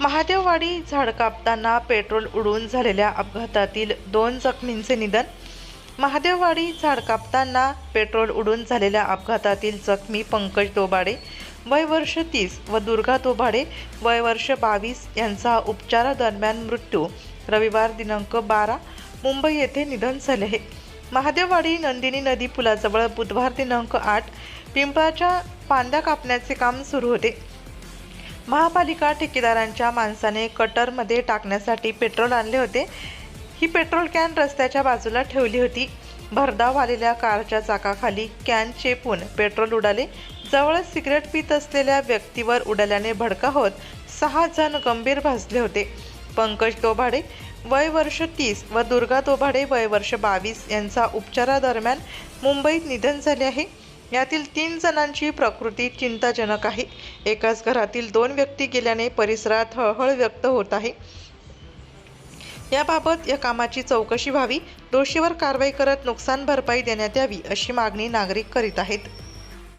महादेववाडी झाड कापताना पेट्रोल उडून झालेल्या अपघातातील दोन जखमींचे निधन. महादेववाडी झाड कापताना पेट्रोल उडून झालेल्या अपघातातील जखमी पंकज दोबाडे वय वर्ष तीस व दुर्गा दोबाडे वय वर्ष बावीस यांचा उपचारादरम्यान मृत्यू रविवार दिनांक बारा मुंबई येथे निधन झाले आहे. महादेववाडी नंदिनी नदी पुलाजवळ बुधवार दिनांक आठ पिंपळाच्या फांद्या कापण्याचे काम सुरू होते. महापालिका ठेकेदारांच्या माणसाने कटरमध्ये टाकण्यासाठी पेट्रोल आणले होते. ही पेट्रोल कॅन रस्त्याच्या बाजूला ठेवली होती. भरधाव आलेल्या कारच्या चाकाखाली कॅन चेपून पेट्रोल उडाले. जवळच सिगरेट पित असलेल्या व्यक्तीवर उडाल्याने भडका होत सहा जण गंभीर भाजले होते. पंकज दोभाडे वय वर्ष तीस व दुर्गा दोभाडे वय वर्ष बावीस यांचा उपचारादरम्यान मुंबईत निधन झाले आहे. यातील तीन जणांची प्रकृती चिंताजनक आहे. एकाच घरातील दोन व्यक्ती गेल्याने परिसरात हळहळ व्यक्त होत आहे. याबाबत या कामाची चौकशी व्हावी दोषीवर कारवाई करत नुकसान भरपाई देण्यात यावी अशी मागणी नागरिक करीत आहेत.